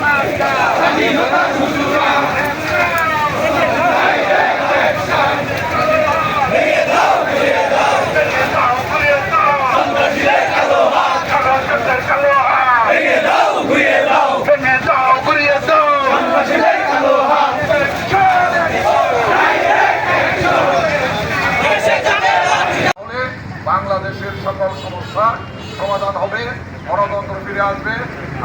স্বাধীনতা সকল সমস্যা, সমাধান হবে, গণতন্ত্র ফিরে আসবে।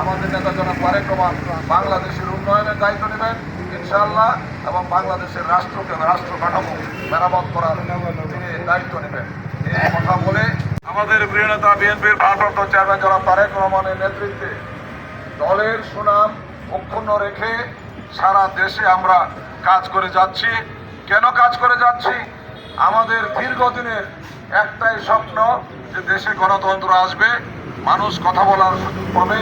আমাদের নেতা জনক তারেক রহমান বাংলাদেশের উন্নয়নের দায়িত্ব নেবেন, ইনশাআল্লাহ, এবং বাংলাদেশের রাষ্ট্রকে রাষ্ট্র কাঠামো মেরামত করার দায়িত্ব নেবেন। এই কথা বলে আমাদের প্রিয় নেতা বিএনপির ভারপ্রাপ্ত চেয়ারম্যান জনক তারেক রহমানের নেতৃত্বে দলের সুনাম অক্ষুণ্ণ রেখে সারা দেশে আমরা কাজ করে যাচ্ছি। কেন কাজ করে যাচ্ছি? আমাদের দীর্ঘদিনের একটাই স্বপ্ন যে দেশে গণতন্ত্র আসবে, মানুষ কথা বলার সুযোগ পাবে,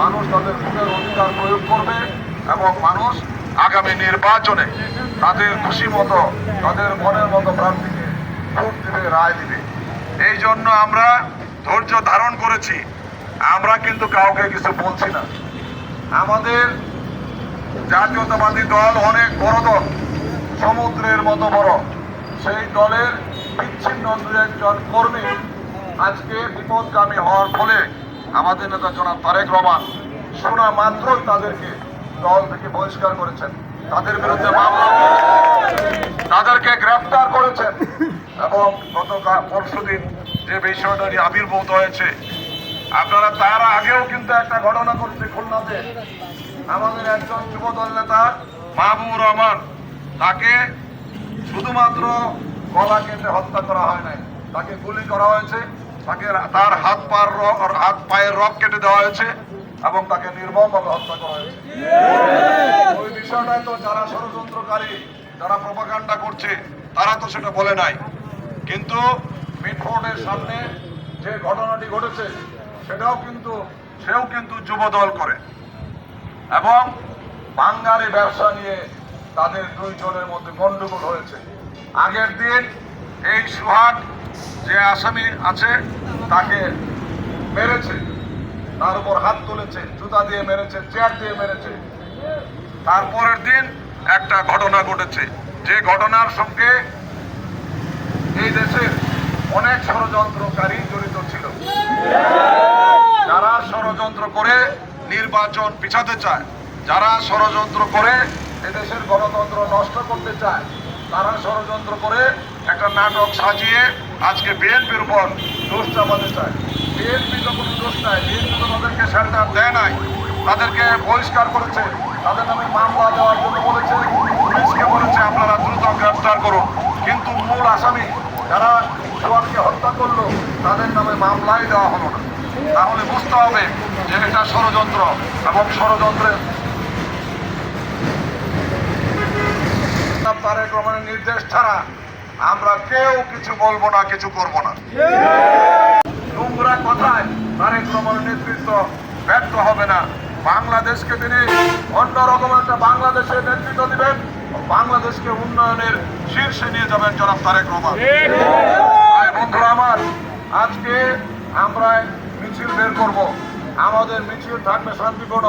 মানুষ তাদের ভোটের অধিকার প্রয়োগ করবে এবং মানুষ আগামী নির্বাচনে তাদের খুশি মতো, তাদের মনের মতো প্রার্থীকে ভোট দিবে, রায় দিবে। এই জন্য আমরা ধৈর্য ধারণ করেছি। আমরা কিন্তু কাউকে কিছু বলছি না। আমাদের জাতীয়তাবাদী দল অনেক বড় দল, সমুদ্রের মতো বড়। সেই দলের বিচ্ছিন্ন দু একজন কর্মী আজকে বিপদগামী হওয়ার ফলে আমাদের নেতা জনাব তারেক রহমান শোনা মাত্রই তাদেরকে দল থেকে বহিষ্কার করেছেন। তাদের বিরুদ্ধে মামলা তাদেরকে গ্রেফতার করেছেন। এবং গতকাল পরশুদিন যে বিষয়টা আবির্ভূত হয়েছে, আপনারা তার আগেও কিন্তু একটা ঘটনা ঘটছে খুলনাতে। আমাদের একজন যুবদল নেতা মাহবুবুর রহমান, তাকে শুধুমাত্র গলা কেটে হত্যা করা হয় নাই। তাকে গুলি করা হয়েছে, তাকে তার হাত পার হাত পায়ের রক কেটে দেওয়া হয়েছে এবং তাকে নির্মমভাবে হত্যা করা হয়েছে। ওই বিষয়টাই তো যারা ষড়যন্ত্রকারী, যারা প্রপাগান্ডা করছে, তারা তো সেটা বলে নাই। কিন্তু মিটফোর্ডের সামনে যে ঘটনাটি ঘটেছে, সেটাও কিন্তু সেও কিন্তু যুবদল করে। এবং বাঙ্গারি ব্যবসা নিয়ে তাদের দুইজনের মধ্যে গন্ডগোল হয়েছে। আগের দিন এই সুহাগ যে আসামি আছে, তাকে মেরেছে। তার উপর হাত তুলেছে, জুতা দিয়ে মেরেছে, চেয়ার দিয়ে মেরেছে। তারপরের দিন একটা ঘটনা ঘটেছে। যে ঘটনার সঙ্গে এই দেশের অনেক ষড়যন্ত্রকারী জড়িত ছিল। যারা ষড়যন্ত্র করে নির্বাচন পিছাতে চায়, যারা ষড়যন্ত্র করে এদেশের গণতন্ত্র নষ্ট করতে চায়, তারা ষড়যন্ত্র করে একটা নাটক সাজিয়ে আজকে বিএনপির উপর দোষ চাপাতে চায়। বিএনপি কোনো দোষ নাই বিএনপি তো তাদেরকে শেল্টার দেয় নাই, তাদেরকে বহিষ্কার করেছে, তাদের নামে মামলা দেওয়ার জন্য বলেছে, পুলিশকে বলেছে, আপনারা দ্রুত গ্রেফতার করুন। কিন্তু মূল আসামি যারা সোয়ানকে হত্যা করল, তাদের নামে মামলাই দেওয়া হলো না। তাহলে বুঝতে হবে যে এটা ষড়যন্ত্র এবং ষড়যন্ত্রের তারেক রহমানের নির্দেশ ছাড়া আমরা কেউ কিছু বলব না, কিছু করব না। নোংরা কথায় তারেক রহমানের নেতৃত্ব ব্যর্থ হবে না। বাংলাদেশকে তিনি অন্যরকম একটা বাংলাদেশের নেতৃত্ব দিবেন বাংলাদেশকে উন্নয়নের শীর্ষে নিয়ে যাবেন জনাব তারেক রহমান। বন্ধুরা আমার, আজকে আমরা মিছিল বের করব। আমাদের মিছিল থাকবে শান্তিপূর্ণ।